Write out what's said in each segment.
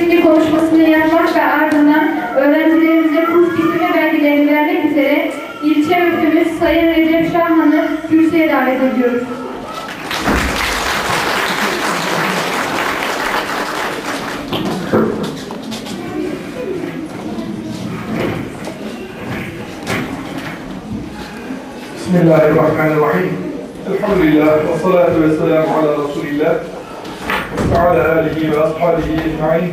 Şimdi konuşmasını yapmak ve ardından öğrencilerimize kurs bitirme belgelerini vermek üzere ilçe müftümüz Sayın Recep Şahman'ı kürsüye davet ediyoruz. Bismillahirrahmanirrahim. Elhamdülillah ve salatu ve selamu ala Resulillah ve ala alihi ve ashabihi ecmain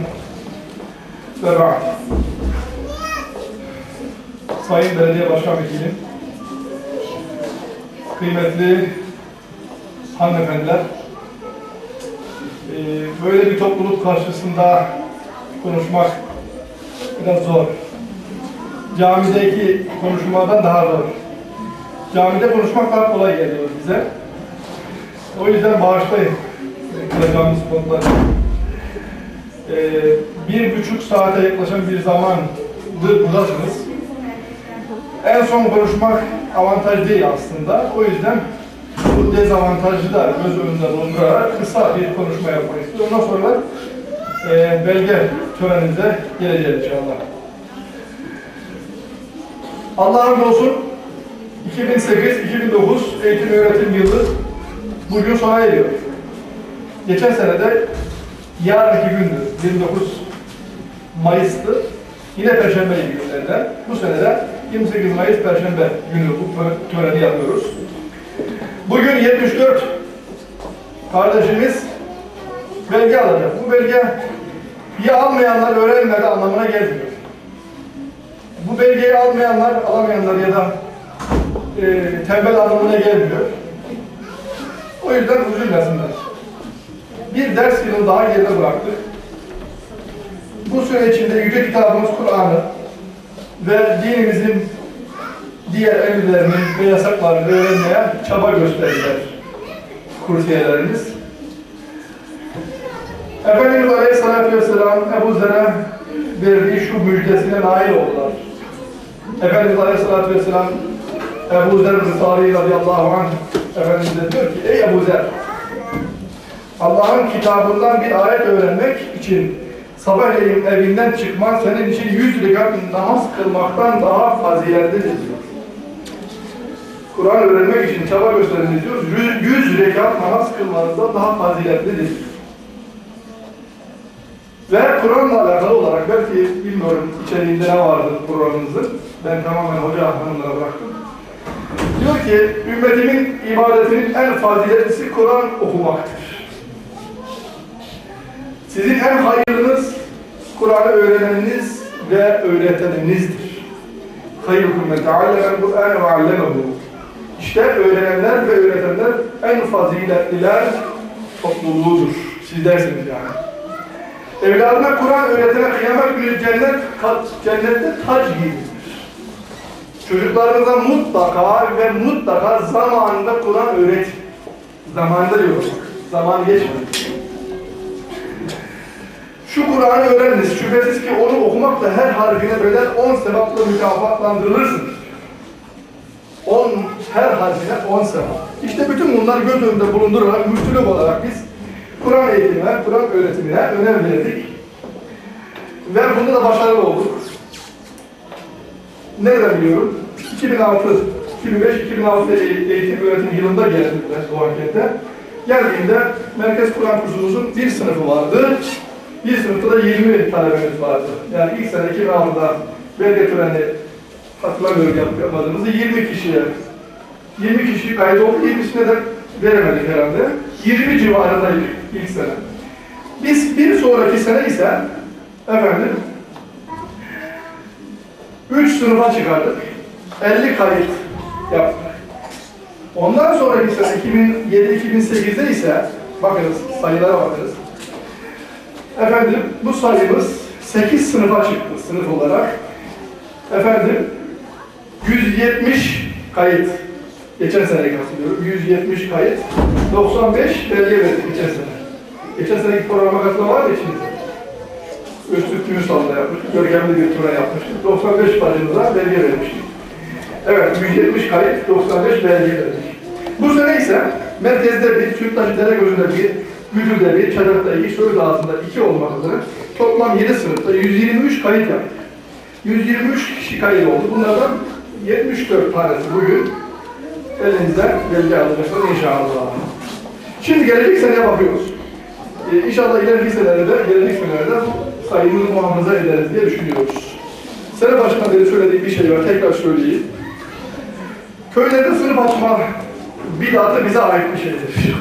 ve ba'd. Sayın Belediye Başkan Vekilim, kıymetli hanımefendiler, e, böyle bir topluluk karşısında konuşmak biraz zor. Camideki konuşmadan daha zor. Camide konuşmak daha kolay geliyor bize. O yüzden bağışlayın. Kılacağımız konular. Ee, bir buçuk saate yaklaşan bir zamandır buradasınız. En son konuşmak avantaj değil aslında. O yüzden bu dezavantajı da göz önünde bulundurarak kısa bir konuşma yapmak istiyorum. Ondan sonra e, belge töreninize geleceğiz inşallah. Allah razı olsun 2008-2009 eğitim öğretim yılı bugün sona eriyor. Geçen sene de yarınki gündü, 29 Mayıs'tı. Yine Perşembe günlerden. Bu sene de 28 Mayıs Perşembe günü bu töreni yapıyoruz. Bugün 74 kardeşimiz belge alacak. Bu belge ya almayanlar öğrenmedi anlamına gelmiyor. Bu belgeyi almayanlar, alamayanlar ya da e, tembel anlamına gelmiyor. O yüzden üzülmesinler. Bir ders yılını daha geride bıraktık. Bu süre içinde Yüce Kitabımız Kur'an'ı ve dinimizin diğer emirlerini ve yasaklarını öğrenmeye çaba gösterdiler kursiyelerimiz. Efendimiz Aleyhisselatü Vesselam Ebu Zer'e verdiği şu müjdesine nail oldular. Efendimiz Aleyhisselatü Vesselam Ebu Zer Rısari radıyallahu anh Efendimiz diyor ki Ey Ebu Zer Allah'ın kitabından bir ayet öğrenmek için sabahleyin evinden çıkman senin için yüz rekat namaz kılmaktan daha faziletlidir diyor. Kur'an öğrenmek için çaba gösteriniz diyor. Yüz, yüz rekat namaz kılmanızdan daha faziletlidir. Ve Kur'an'la alakalı olarak belki bilmiyorum içeriğinde ne vardı programımızın. Ben tamamen hoca hanımlara bıraktım. Diyor ki ümmetimin ibadetinin en faziletlisi Kur'an okumaktır. Sizin en hayırlınız Kur'an'ı öğreneniniz ve öğreteninizdir. Hayrukum men tealleme Kur'an ve allemehu. İşte öğrenenler ve öğretenler en faziletliler topluluğudur. Siz dersiniz yani. Evladına Kur'an öğretene kıyamet günü cennet, cennette tac giydirir. Çocuklarınıza mutlaka ve mutlaka zamanında Kur'an öğret. Zamanında diyor. Zaman geçmedi. Şu Kur'an'ı öğreniniz. Şüphesiz ki onu okumakla her harfine bedel 10 sevapla mükafatlandırılırsınız. 10 her harfine 10 sevap. İşte bütün bunlar göz önünde bulundurarak, müftülük olarak biz Kur'an eğitimine, Kur'an öğretimine önem verdik. Ve bunda da başarılı olduk. Nereden biliyorum? 2006, 2005-2006 eğitim öğretim yılında geldim ben Doğan Kent'e. Geldiğimde Merkez Kur'an kursumuzun bir sınıfı vardı. Bir sınıfta da 20 talebemiz vardı. Yani ilk sene 2006'da belge töreni hatırlamıyorum yapıp yapmadığımızı 20 kişiye 20 kişi kaydı oldu, 20'sine de veremedik herhalde. 20 civarındaydık ilk sene. Biz bir sonraki sene ise efendim 3 sınıfa çıkardık. 50 kayıt yaptık. Ondan sonraki sene 2007-2008'de ise bakınız sayılara bakınız. Efendim bu sayımız 8 sınıfa çıktı sınıf olarak. Efendim 170 kayıt Geçen sene katılıyorum. 170 kayıt. 95 belge verdik geçen sene. Geçen seneki programa katılan var mı içinizde? Öztürk Gümüşsal'da yapmıştık. Görkemli bir tura yapmıştık. 95 bacımıza belge vermiştik. Evet, 170 kayıt, 95 belge verdik. Bu sene ise merkezde bir, Süttaşı Deregözü'nde bir, Güdül'de bir, Çadır'da iki, Söğüt altında iki olmak üzere toplam 7 sınıfta 123 kayıt yaptık. 123 kişi kayıt oldu. Bunlardan 74 tanesi bugün elinizden belge alacaklar inşallah. Şimdi gelecek seneye bakıyoruz. Ee, inşallah ileriki senelerde, gelecek senelerde bu sayımızı muhafaza ederiz diye düşünüyoruz. Sene başından beri söylediğim bir şey var, tekrar söyleyeyim. Köylerde sınıf açma bidatı bize ait bir şeydir.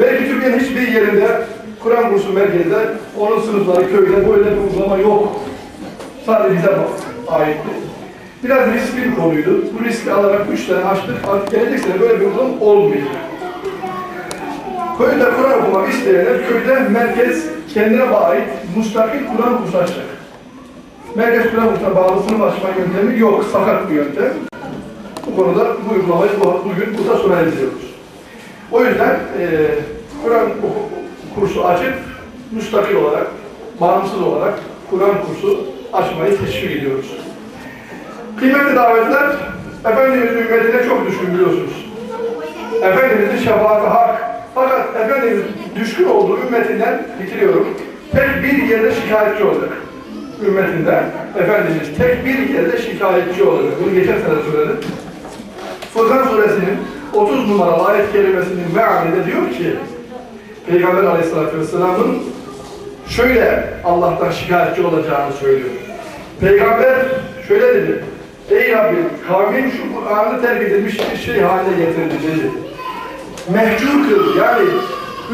Belki Türkiye'nin hiçbir yerinde Kur'an kursu merkezde onun sınıfları köyde böyle bir uygulama yok. Sadece bize aitti. Biraz riskli bir konuydu. Bu riski alarak üç tane açtık. Gelecek sene böyle bir uygulama olmayacak. Köyde Kur'an okumak isteyenler köyde merkez kendine ait müstakil Kur'an kursu açacak. Merkez Kur'an kursuna bağlı sınıf açma yöntemi yok. Sakat bir yöntem. Bu konuda bu uygulamayı bu- bugün burada sona erdiriyoruz. O yüzden eee Kur'an kursu açıp müstakil olarak, bağımsız olarak Kur'an kursu açmayı teşvik ediyoruz. Kıymetli davetler, Efendimiz'in ümmetine çok düşkün biliyorsunuz. Efendimiz'in şefaati hak. Fakat Efendimiz düşkün olduğu ümmetinden bitiriyorum. Tek bir yerde şikayetçi olacak. Ümmetinden Efendimiz tek bir yerde şikayetçi olacak. Bunu geçen sene söyledim. Furkan suresinin 30 numaralı ayet kelimesinin mealinde diyor ki Peygamber aleyhissalatü vesselamın şöyle Allah'tan şikayetçi olacağını söylüyor. Peygamber şöyle dedi. Ey Rabbim kavmin şu Kur'an'ı terk edilmiş bir şey haline getirdi dedi. Mehcur kıl yani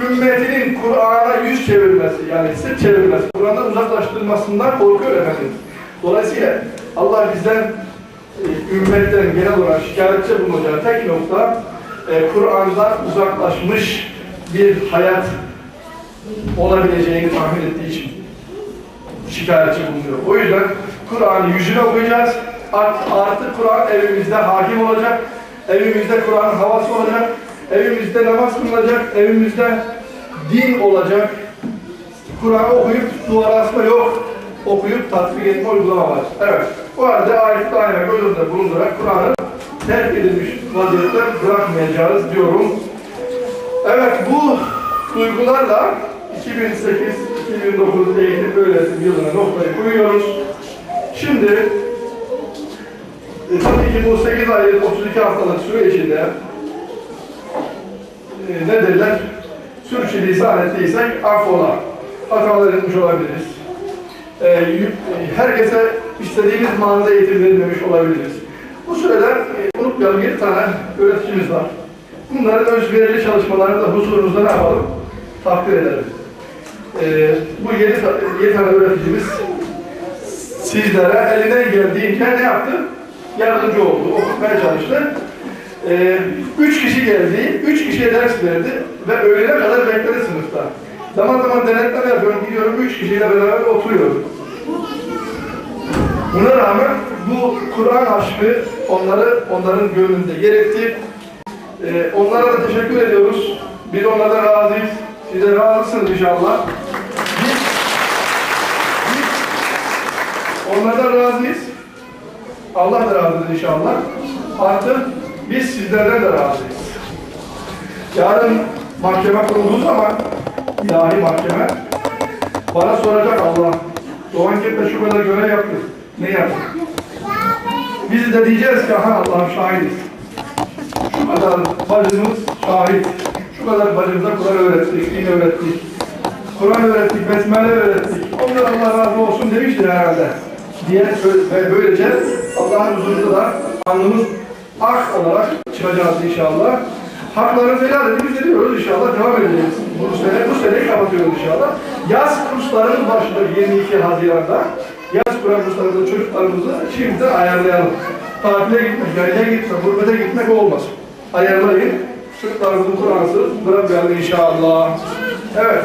ümmetinin Kur'an'a yüz çevirmesi yani sırt çevirmesi, Kur'an'dan uzaklaştırılmasından korkuyor efendim. Dolayısıyla Allah bizden e, ümmetten genel olarak şikayetçi bulunacağı tek nokta e, Kur'an'dan uzaklaşmış bir hayat olabileceğini tahmin ettiği için şikayetçi bulunuyor. O yüzden Kur'an'ı yüzüne okuyacağız. Art- Artık Kur'an evimizde hakim olacak. Evimizde Kur'an'ın havası olacak. Evimizde namaz kılınacak. Evimizde din olacak. Kur'an'ı okuyup duvara asma yok. Okuyup tatbik etme uygulama. Evet. Bu arada ayet daime gözünde bulundurarak Kur'an'ı terk edilmiş vaziyette bırakmayacağız diyorum. Evet bu duygularla 2008-2009 eğitim öğretim yılına noktayı koyuyoruz. Şimdi e, tabii ki bu 8 aylık 32 haftalık süre içinde e, ne derler? Sürçülisan ettiysek affola. Hatalar etmiş olabiliriz. E, y- e, herkese istediğimiz manada eğitim olabiliriz. Bu süreler e, unutmayalım 7 tane öğreticimiz var. Bunların özverili çalışmalarını da huzurunuzda ne yapalım? Takdir edelim. E, bu 7, 7 tane öğreticimiz sizlere elinden geldiğince ne yaptı? Yardımcı oldu, okutmaya çalıştı. Ee, üç kişi geldi, üç kişiye ders verdi ve öğlene kadar bekledi sınıfta. Zaman zaman denetleme yapıyorum, gidiyorum üç kişiyle beraber oturuyorum. Buna rağmen bu Kur'an aşkı onları, onların gönlünde yer etti. Ee, onlara da teşekkür ediyoruz. Biz onlardan razıyız. Siz de razısınız inşallah. Biz, biz onlardan razıyız. Allah da razıdır inşallah. Artı biz sizlerden de razıyız. Yarın mahkeme kurulduğu zaman ilahi mahkeme bana soracak Allah. Doğan Kep'te şu kadar görev yaptı. Ne yaptı? Biz de diyeceğiz ki ha Allah'ım şahidiz. Şu kadar bacımız şahit. Şu kadar bacımıza Kur'an öğrettik, din öğrettik. Kur'an öğrettik, besmele öğrettik. Onlar Allah razı olsun demiştir herhalde. Diye ve böylece Allah'ın huzurunda da alnımız ak olarak çıkacağız inşallah. Haklarını helal edip biz inşallah. Devam edeceğiz. Bu sene, bu seneyi kapatıyoruz inşallah. Yaz kurslarının başlıyor 22 Haziran'da. Yaz Kur'an kurslarında çocuklarımızı şimdiden ayarlayalım. Tatile gitmek, yayına gitmek, gurbete gitmek olmaz. Ayarlayın. Çocuklarımızın Kur'an'sı bırakmayalım inşallah. Evet.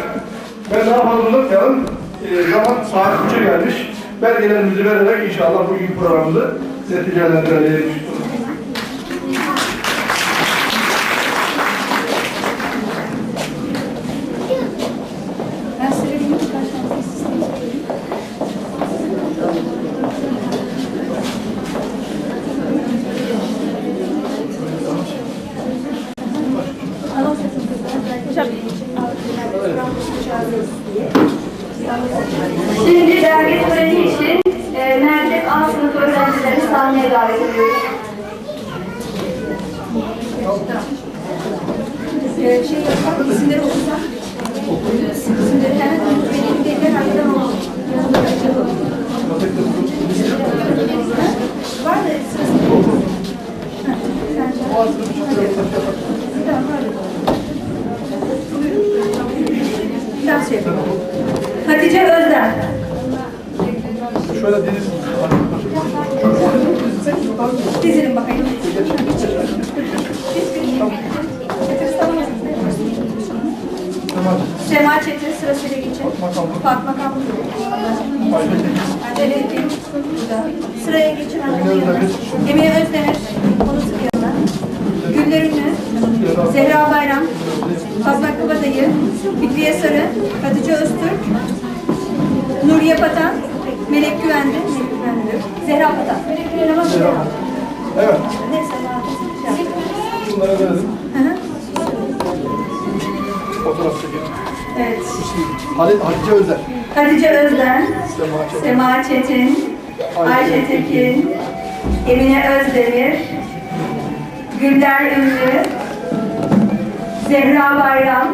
Ben daha fazla uzatmayalım. Ee, zaman saat 3'e gelmiş. Belgelerimizi vererek inşallah bugün programımızı neticelendirelim. Ben söylediğim birkaç tane sistem söyleyeyim. Hocam. Şimdi dergi töreni için e, Merkez A sınıfı öğrencilerini sahneye davet ediyoruz. Ee, şey yapmak, isimleri okusak. İsimleri hemen benim de herhalde olsun. Var da şey yapalım. Hatice Özden. Şöyle deniz. Dizilin bakayım. Tamam. Sema Çetin sırasıyla geçin. Bakalım. Fatma Kamlı. Ayşe Tekin. Acele. Burada. Sıraya geçin. Emine Özdemir. Onu sıkıyorlar. Güller Ünlü. Zehra Bayram. Fatma Kabadayı. Fikriye Sarı. Hatice Öztürk. Nuriye Patan. Melek Güvendi. Zehra Patan. Zehra. Evet. Neyse. Bunlara verelim. Fotoğraf çekelim. Evet. Halit Hatice Özer. Hatice Özden. Sema Çetin. Ayşe Tekin, Emine Özdemir, Güller Ünlü, Zehra Bayram,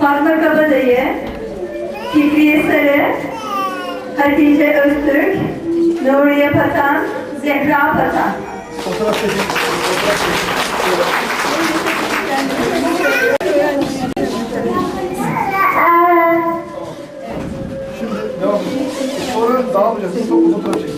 Fatma Kabadayı, Fikriye Sarı, Hatice Öztürk, Nuriye Patan, Zehra Patan. Fotoğraf çekelim. Fotoğraf çekelim. sonra dağılacak. Çok fotoğraf çekiyor.